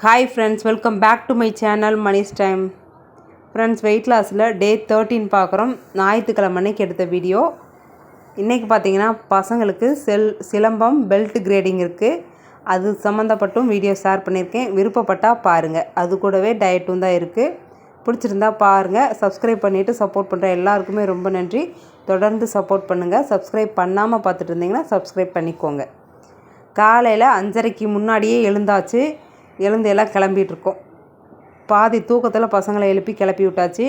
Hi friends welcome back to my channel Mani's time friends weight லாஸில் day thirteen பார்க்குறோம். ஞாயிற்றுக்கிழமை அன்னைக்கு எடுத்த video இன்றைக்கி பார்த்தீங்கன்னா பசங்களுக்கு செல் சிலம்பம் பெல்ட் கிரேடிங் இருக்குது அது சம்மந்தப்பட்டும் வீடியோ ஷேர் பண்ணியிருக்கேன். விருப்பப்பட்டால் பாருங்கள் அது கூடவே டயட்டும் தான் இருக்குது பிடிச்சிருந்தா பாருங்கள் சப்ஸ்கிரைப் பண்ணிவிட்டு சப்போர்ட் பண்ணுற எல்லாருக்குமே ரொம்ப நன்றி. தொடர்ந்து சப்போர்ட் பண்ணுங்கள் சப்ஸ்கிரைப் பண்ணாமல் பார்த்துட்டு இருந்தீங்கன்னா சப்ஸ்கிரைப் பண்ணிக்கோங்க. காலையில் அஞ்சரைக்கு முன்னாடியே எழுந்தாச்சு. எழுந்து எல்லாம் கிளம்பிகிட்ருக்கோம் பாதி தூக்கத்தில் பசங்களை எழுப்பி கிளப்பி விட்டாச்சு.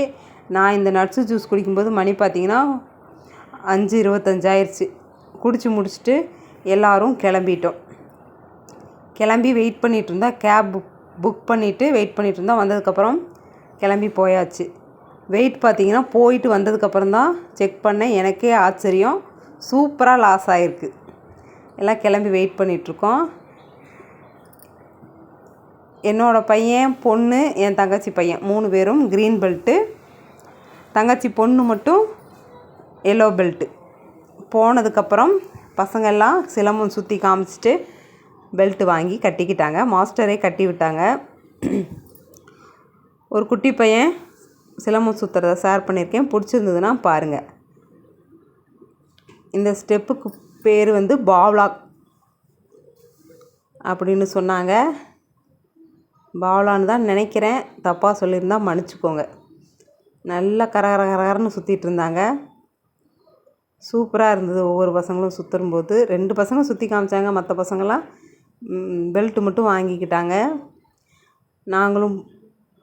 நான் இந்த நட்ஸு ஜூஸ் குடிக்கும்போது மணி பார்த்தீங்கன்னா அஞ்சு இருபத்தஞ்சாயிருச்சு குடிச்சு முடிச்சுட்டு எல்லோரும் கிளம்பிட்டோம். கிளம்பி வெயிட் பண்ணிகிட்டு இருந்தா கேப் புக் புக் பண்ணிவிட்டு வெயிட் பண்ணிகிட்டு இருந்தா வந்ததுக்கப்புறம் கிளம்பி போயாச்சு. வெயிட் பார்த்தீங்கன்னா போயிட்டு வந்ததுக்கப்புறம் தான் செக் பண்ணேன். எனக்கே ஆச்சரியம். சூப்பராக லாஸ் ஆகிருக்கு எல்லாம் கிளம்பி வெயிட் பண்ணிகிட்ருக்கோம் என்னோடய பையன் பொண்ணு என் தங்கச்சி பையன். மூணு பேரும் க்ரீன் பெல்ட்டு தங்கச்சி பொண்ணு மட்டும் எல்லோ பெல்ட்டு போனதுக்கப்புறம் பசங்க எல்லாம் சிலம்பம் சுற்றி காமிச்சிட்டு பெல்ட்டு வாங்கி கட்டிக்கிட்டாங்க. மாஸ்டரே கட்டி விட்டாங்க. ஒரு குட்டி பையன் சிலம்பம் சுற்றுறத ஷேர் பண்ணியிருக்கேன். பிடிச்சிருந்ததுன்னா பாருங்கள் இந்த ஸ்டெப்புக்கு பேர் வந்து பாவ்லாக் அப்படின்னு சொன்னாங்க. பாவலான்னு தான் நினைக்கிறேன். தப்பாக சொல்லியிருந்தா மன்னிச்சிக்கோங்க. நல்லா கரகர கரகரன்னு சுற்றிட்டு இருந்தாங்க. சூப்பராக இருந்தது ஒவ்வொரு பசங்களும் சுற்றும் போது ரெண்டு பசங்க சுற்றி காமிச்சாங்க மற்ற பசங்களாம் பெல்ட்டு மட்டும் வாங்கிக்கிட்டாங்க. நாங்களும்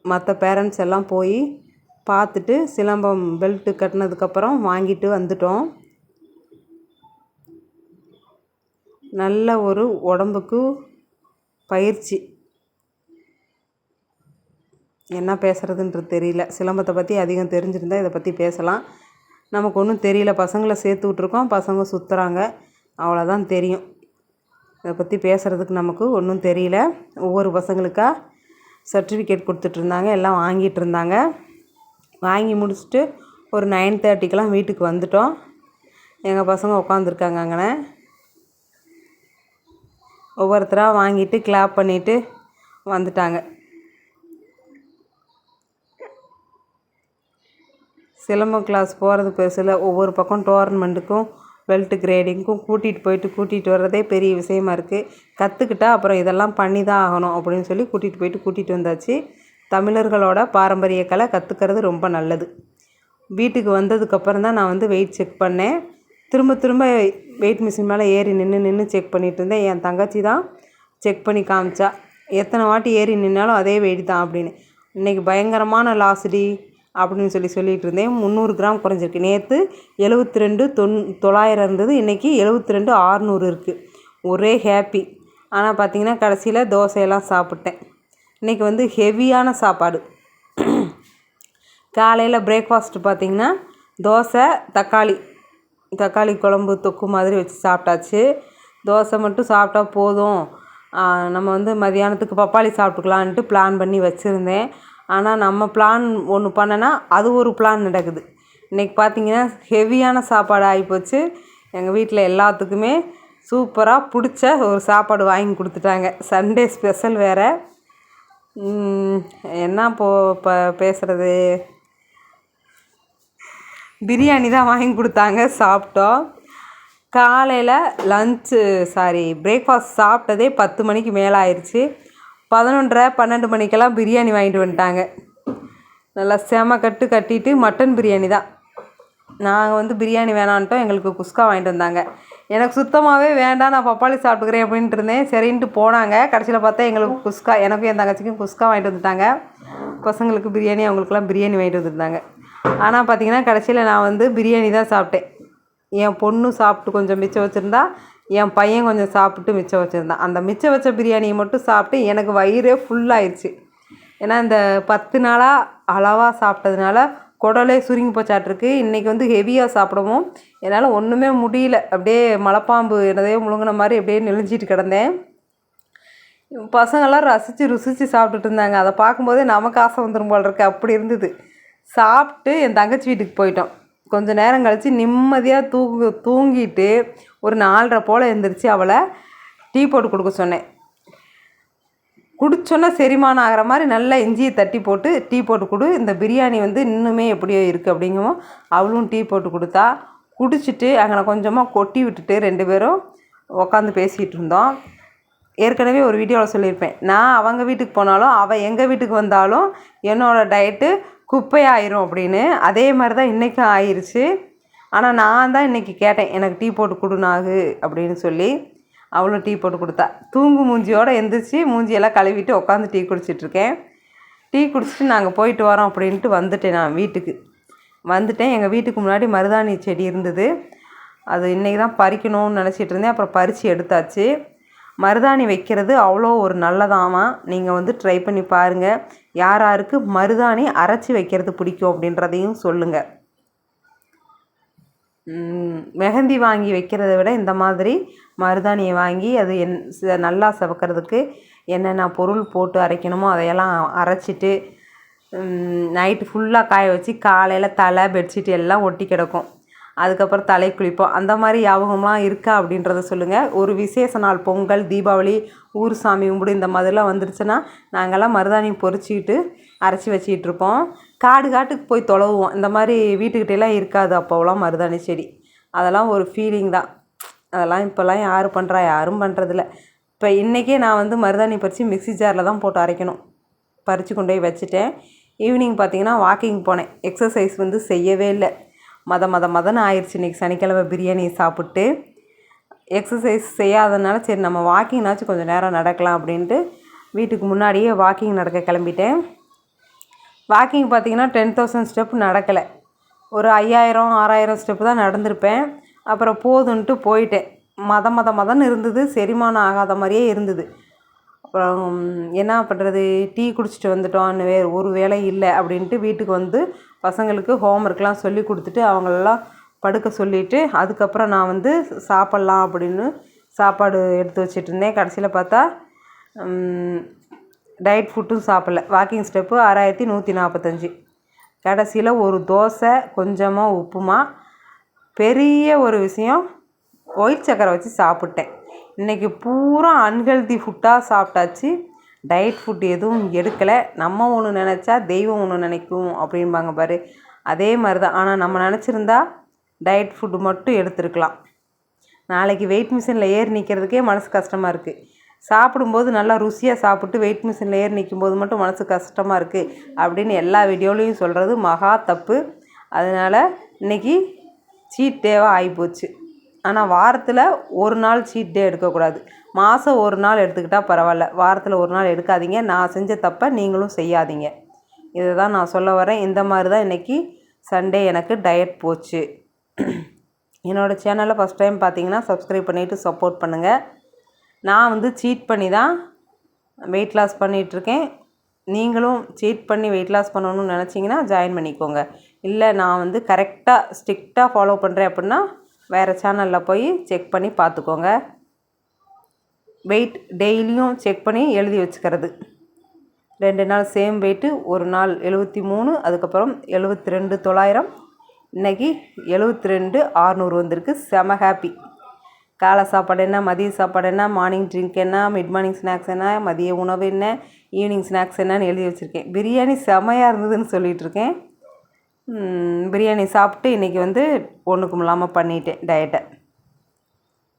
மற்ற பேரண்ட்ஸ் எல்லாம் போய் பார்த்துட்டு சிலம்பம் பெல்ட்டு கட்டினதுக்கப்புறம் வாங்கிட்டு வந்துட்டோம். நல்ல ஒரு உடம்புக்கு பயிற்சி. என்ன பேசுகிறதுன்றது தெரியல. சிலம்பத்தை பற்றி அதிகம் தெரிஞ்சிருந்தால் இதை பற்றி பேசலாம். நமக்கு ஒன்றும் தெரியல. பசங்களை சேர்த்து விட்ருக்கோம் பசங்க சுற்றுறாங்க அவ்வளோதான் தெரியும். இதை பற்றி பேசுகிறதுக்கு நமக்கு ஒன்றும் தெரியல. ஒவ்வொரு பசங்களுக்காக சர்டிஃபிகேட் கொடுத்துட்ருந்தாங்க எல்லாம் வாங்கிட்டு இருந்தாங்க. வாங்கி முடிச்சுட்டு ஒரு நைன் தேர்ட்டிக்கெலாம் வீட்டுக்கு வந்துட்டோம். எங்கள் பசங்க உட்காந்துருக்காங்க அங்கே ஒவ்வொருத்தராக வாங்கிட்டு கிளாப் பண்ணிவிட்டு வந்துட்டாங்க. சிலம்பம் கிளாஸ் போகிறது பெருசில் ஒவ்வொரு பக்கம் டோர்னமெண்ட்டுக்கும் பெல்ட்டு கிரேடிங்க்கும் கூட்டிகிட்டு போயிட்டு கூட்டிகிட்டு வர்றதே பெரிய விஷயமா இருக்குது கற்றுக்கிட்டா அப்புறம் இதெல்லாம் பண்ணி தான் ஆகணும் அப்படின்னு சொல்லி கூட்டிகிட்டு போயிட்டு கூட்டிகிட்டு வந்தாச்சு. தமிழர்களோட பாரம்பரிய கலை கற்றுக்கிறது ரொம்ப நல்லது. வீட்டுக்கு வந்ததுக்கப்புறம் தான் நான் வந்து வெயிட் செக் பண்ணேன். திரும்ப திரும்ப வெயிட் மிஷின் மேலே ஏறி நின்று நின்று செக் பண்ணிகிட்டு இருந்தேன். என் தங்கச்சி தான் செக் பண்ணி காமிச்சா எத்தனை வாட்டி ஏறி நின்னாலும் அதே வெயிட் தான் அப்படின்னு. இன்றைக்கி பயங்கரமான லாஸ்டி அப்படின்னு சொல்லி சொல்லிகிட்டு இருந்தேன் முந்நூறு கிராம் குறைஞ்சிருக்கு. நேற்று எழுபத்தி ரெண்டு தொன் தொள்ளாயிரம் இருந்தது. இன்றைக்கி எழுபத்தி ரெண்டு ஆறுநூறு இருக்குது ஒரே ஹேப்பி ஆனால் பார்த்திங்கன்னா கடைசியில் தோசையெல்லாம் சாப்பிட்டேன். இன்றைக்கி வந்து ஹெவியான சாப்பாடு. காலையில் பிரேக்ஃபாஸ்ட் பார்த்திங்கன்னா தோசை தக்காளி. தக்காளி குழம்பு தொக்கு மாதிரி வச்சு சாப்பிட்டாச்சு. தோசை மட்டும் சாப்பிட்டா போதும். நம்ம வந்து மதியானத்துக்கு பப்பாளி சாப்பிட்டுக்கலான்ட்டு பிளான் பண்ணி வச்சுருந்தேன். ஆனால் நம்ம பிளான் ஒன்று பண்ணனா அது ஒரு பிளான் நடக்குது. இன்றைக்கி பார்த்திங்கன்னா ஹெவியான சாப்பாடு ஆகிப்போச்சு எங்கள் வீட்டில் எல்லாத்துக்குமே சூப்பராக பிடிச்ச ஒரு சாப்பாடு வாங்கி கொடுத்துட்டாங்க. சண்டே ஸ்பெஷல் வேறு. என்ன போ இப்போ பேசுகிறது பிரியாணி தான் வாங்கி கொடுத்தாங்க சாப்பிட்டோம். காலையில் லஞ்சு சாரி பிரேக்ஃபாஸ்ட் சாப்பிட்டதே பத்து மணிக்கு மேலே ஆயிடுச்சு பதினொன்றரை பன்னெண்டு மணிக்கெல்லாம் பிரியாணி வாங்கிட்டு வந்துட்டாங்க. நல்லா செம கட்டு கட்டிட்டு மட்டன் பிரியாணி தான். நாங்கள் வந்து பிரியாணி வேணான்ட்டோம் எங்களுக்கு குஸ்கா வாங்கிட்டு வந்தாங்க. எனக்கு சுத்தமாகவே வேண்டாம் நான் பப்பாளி சாப்பிட்டுக்கிறேன் அப்படின்ட்டு இருந்தேன். சரின்ட்டு போனாங்க. கடைசியில் பார்த்தா எங்களுக்கு குஸ்கா எனக்கும் என் தங்கச்சிக்கும் குஸ்கா வாங்கிட்டு வந்துட்டாங்க. பசங்களுக்கு பிரியாணி அவங்களுக்குலாம் பிரியாணி வாங்கிட்டு வந்துருந்தாங்க. ஆனால் பார்த்தீங்கன்னா கடைசியில் நான் வந்து பிரியாணி தான் சாப்பிட்டேன். என் பொண்ணு சாப்பிட்டு கொஞ்சம் மிச்சம் வச்சுருந்தா என் பையன் கொஞ்சம் சாப்பிட்டு மிச்சம் வச்சுருந்தான். அந்த மிச்சம் வச்ச பிரியாணியை மட்டும் சாப்பிட்டு எனக்கு வயிறே ஃபுல்லாயிடுச்சு ஏன்னா இந்த பத்து நாளாக அளவாக சாப்பிட்டதுனால குடலே சுருங்கி போச்சாட்டிருக்கு. இன்றைக்கி வந்து ஹெவியாக சாப்பிடவும் என்னால் ஒன்றுமே முடியல. அப்படியே மலைப்பாம்பு என்னதையோ முழுங்கின மாதிரி அப்படியே நெளிஞ்சிட்டு கிடந்தேன். பசங்கள்லாம் ரசித்து ருசித்து சாப்பிட்டுட்டு இருந்தாங்க. அதை பார்க்கும்போதே நமக்கு ஆசை வந்துடும் போல் இருக்கு. அப்படி இருந்தது. சாப்பிட்டு என் தங்கச்சி வீட்டுக்கு போயிட்டோம். கொஞ்ச நேரம் கழித்து நிம்மதியாக தூங்கு தூங்கிட்டு ஒரு நாலரை போல் எழுந்திரிச்சு அவளை டீ போட்டு கொடுக்க சொன்னேன். குடிச்சோன்னா செரிமானம் ஆகிற மாதிரி நல்லா இஞ்சியை தட்டி போட்டு டீ போட்டு கொடு. இந்த பிரியாணி வந்து இன்னுமே எப்படியோ இருக்குது அப்படிங்கவும் அவளும் டீ போட்டு கொடுத்தா குடிச்சிட்டு அங்கே கொஞ்சமாக கொட்டி விட்டுட்டு ரெண்டு பேரும் உட்காந்து பேசிகிட்டு இருந்தோம். ஏற்கனவே ஒரு வீடியோவில் சொல்லியிருப்பேன். நான் அவங்க வீட்டுக்கு போனாலும் அவள் எங்கள் வீட்டுக்கு வந்தாலும் என்னோடய டயட்டு குப்பையாயிரும் அப்படின்னு. அதே மாதிரி தான் இன்றைக்கும் ஆயிடுச்சு ஆனால் நான் தான் இன்றைக்கி கேட்டேன் எனக்கு டீ போட்டு கொடுனாகு அப்படின்னு சொல்லி. அவளும் டீ போட்டு கொடுத்தா. தூங்கு மூஞ்சியோடு எந்திரிச்சு மூஞ்சியெல்லாம் கழுவிட்டு உட்காந்து டீ குடிச்சிட்ருக்கேன். டீ குடிச்சிட்டு நாங்கள் போயிட்டு வரோம் அப்படின்ட்டு வந்துட்டேன் நான் வீட்டுக்கு. வந்துட்டேன். எங்கள் வீட்டுக்கு முன்னாடி மருதாணி செடி இருந்தது. அது இன்றைக்கி தான் பறிக்கணும்னு நினச்சிட்டு இருந்தேன். அப்புறம் பறித்து எடுத்தாச்சு. மருதாணி வைக்கிறது அவ்வளோ ஒரு நல்லதாமா நீங்கள் வந்து ட்ரை பண்ணி பாருங்கள் யார் யாருக்கு மருதாணி அரைச்சி வைக்கிறது பிடிக்கும் அப்படின்றதையும் சொல்லுங்கள் மெஹந்தி வாங்கி வைக்கிறத விட இந்த மாதிரி மருதாணியை வாங்கி அது என் நல்லா சவக்கிறதுக்கு என்னென்ன பொருள் போட்டு அரைக்கணுமோ அதையெல்லாம் அரைச்சிட்டு நைட்டு ஃபுல்லாக காய வச்சு காலையில் தலை பெட்ஷீட் எல்லாம் ஒட்டி கிடக்கும். அதுக்கப்புறம் தலை குளிப்போம். அந்த மாதிரி யாபகம்லாம் இருக்கா அப்படின்றத சொல்லுங்கள் ஒரு விசேஷ நாள் பொங்கல் தீபாவளி ஊர் சாமி கும்பிடு இந்த மாதிரிலாம் வந்துருச்சுன்னா நாங்கள்லாம் மருதாணி பொறிச்சிக்கிட்டு அரைச்சி வச்சிக்கிட்டு இருப்போம். காடு காட்டுக்கு போய் தொலைவோம் இந்த மாதிரி வீட்டுக்கிட்டேலாம் இருக்காது அப்போலாம் மருதாணி செடி. அதெல்லாம் ஒரு ஃபீலிங் தான். அதெல்லாம் இப்போல்லாம் யார் பண்ணுறா யாரும் பண்ணுறதில்ல இப்போ இன்றைக்கே நான் வந்து மருதாணி பறித்து மிக்சி ஜாரில் தான் போட்டு அரைக்கணும். பறித்து கொண்டு போய் வச்சுட்டேன். ஈவினிங் பார்த்திங்கன்னா வாக்கிங் போனேன். எக்ஸசைஸ் வந்து செய்யவே இல்லை. மத மத மதன்னு ஆயிடுச்சு. இன்றைக்கி சனிக்கிழமை பிரியாணி சாப்பிட்டு எக்ஸசைஸ் செய்யாதனால சரி நம்ம வாக்கிங்னாச்சும் கொஞ்சம் நேரம் நடக்கலாம் அப்படின்ட்டு வீட்டுக்கு முன்னாடியே வாக்கிங் நடக்க கிளம்பிட்டேன். வாக்கிங் பார்த்திங்கன்னா டென் தௌசண்ட் ஸ்டெப் நடக்கலை. ஒரு ஐயாயிரம் ஆறாயிரம் ஸ்டெப்பு தான் நடந்திருப்பேன். அப்புறம் போதுன்ட்டு போயிட்டேன். மத மத மதன்னு இருந்தது. செரிமானம் ஆகாத மாதிரியே இருந்தது. அப்புறம் என்ன பண்ணுறது டீ குடிச்சிட்டு வந்துட்டோம் வேறு ஒரு வேலை இல்லை அப்படின்ட்டு வீட்டுக்கு வந்து பசங்களுக்கு ஹோம் ஒர்க்லாம் சொல்லி கொடுத்துட்டு அவங்களெல்லாம் படுக்க சொல்லிவிட்டு அதுக்கப்புறம் நான் வந்து சாப்பிட்லாம் அப்படின்னு சாப்பாடு எடுத்து வச்சுட்டு இருந்தேன். கடைசியில் பார்த்தா டயட் ஃபுட்டும் சாப்பிட்ல. வாக்கிங் ஸ்டெப்பு ஆறாயிரத்தி நூற்றி நாற்பத்தஞ்சி கடைசியில் ஒரு தோசை கொஞ்சமாக உப்புமா பெரிய ஒரு விஷயம் ஒயிட் சக்கரை வச்சு சாப்பிட்டேன். இன்றைக்கி பூரா அன்ஹெல்தி ஃபுட்டாக சாப்பிட்டாச்சு. டயட் ஃபுட் எதுவும் எடுக்கலை. நம்ம ஒன்று நினச்சா தெய்வம் ஒன்று நினைக்கும் அப்படின்பாங்க பாரு. அதே மாதிரி தான் ஆனால் நம்ம நினச்சிருந்தா டயட் ஃபுட்டு மட்டும் எடுத்துருக்கலாம். நாளைக்கு வெயிட் மிஷினில் ஏறி நிற்கிறதுக்கே மனசு கஷ்டமாக இருக்குது சாப்பிடும்போது நல்லா ருசியாக சாப்பிட்டு வெயிட் மிஷினில் ஏறி நிற்கும்போது மட்டும் மனசு கஷ்டமாக இருக்குது அப்படின்னு எல்லா வீடியோலையும் சொல்கிறது மகா தப்பு. அதனால் இன்றைக்கி சீட் டேவாக ஆகிப்போச்சு ஆனால் வாரத்தில் ஒரு நாள் சீட் டே எடுக்கக்கூடாது. மாதம் ஒரு நாள் எடுத்துக்கிட்டால் பரவாயில்ல. வாரத்தில் ஒரு நாள் எடுக்காதீங்க. நான் செஞ்ச தப்பை நீங்களும் செய்யாதீங்க. இதை தான் நான் சொல்ல வரேன். இந்த மாதிரி தான் இன்றைக்கி சண்டே எனக்கு டயட் போச்சு. என்னோடய சேனலை ஃபஸ்ட் டைம் பார்த்தீங்கன்னா சப்ஸ்கிரைப் பண்ணிவிட்டு சப்போர்ட் பண்ணுங்கள் நான் வந்து சீட் பண்ணி தான் வெயிட் லாஸ் பண்ணிகிட்ருக்கேன் நீங்களும் சீட் பண்ணி வெயிட் லாஸ் பண்ணணும்னு நினச்சிங்கன்னா ஜாயின் பண்ணிக்கோங்க. இல்லை நான் வந்து கரெக்டாக ஸ்ட்ரிக்டாக ஃபாலோ பண்ணுறேன் அப்படின்னா வேறு சேனலில் போய் செக் பண்ணி பார்த்துக்கோங்க. வெயிட் டெய்லியும் செக் பண்ணி எழுதி வச்சுக்கிறது. ரெண்டு நாள் சேம் வெயிட்டு ஒரு நாள் எழுபத்தி மூணு அதுக்கப்புறம் எழுபத்தி ரெண்டு தொள்ளாயிரம். இன்றைக்கி எழுபத்தி ரெண்டு ஆறுநூறு வந்திருக்கு. செம ஹாப்பி காலை சாப்பாடு என்ன மதிய சாப்பாடு என்ன மார்னிங் ட்ரிங்க் என்ன மிட் மார்னிங் ஸ்நாக்ஸ் என்ன மதிய உணவு என்ன ஈவினிங் ஸ்நாக்ஸ் என்னன்னு எழுதி வச்சுருக்கேன். பிரியாணி செமையாக இருந்ததுன்னு சொல்லிகிட்ருக்கேன் பிரியாணி சாப்பிட்டு இன்றைக்கி வந்து ஒன்றுக்கும் இல்லாமல் பண்ணிட்டேன் டயட்டை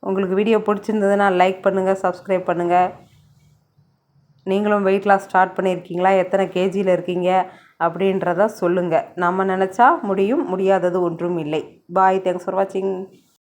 உங்களுக்கு வீடியோ பிடிச்சிருந்ததுன்னா லைக் பண்ணுங்கள் சப்ஸ்கிரைப் பண்ணுங்கள் நீங்களும் வெயிட் லாஸ் ஸ்டார்ட் பண்ணியிருக்கீங்களா? எத்தனை கேஜியில் இருக்கீங்க? அப்படின்றத சொல்லுங்கள் நம்ம நினச்சா முடியும் முடியாதது ஒன்றும் இல்லை. பாய் தேங்க்ஸ் ஃபார் வாட்சிங்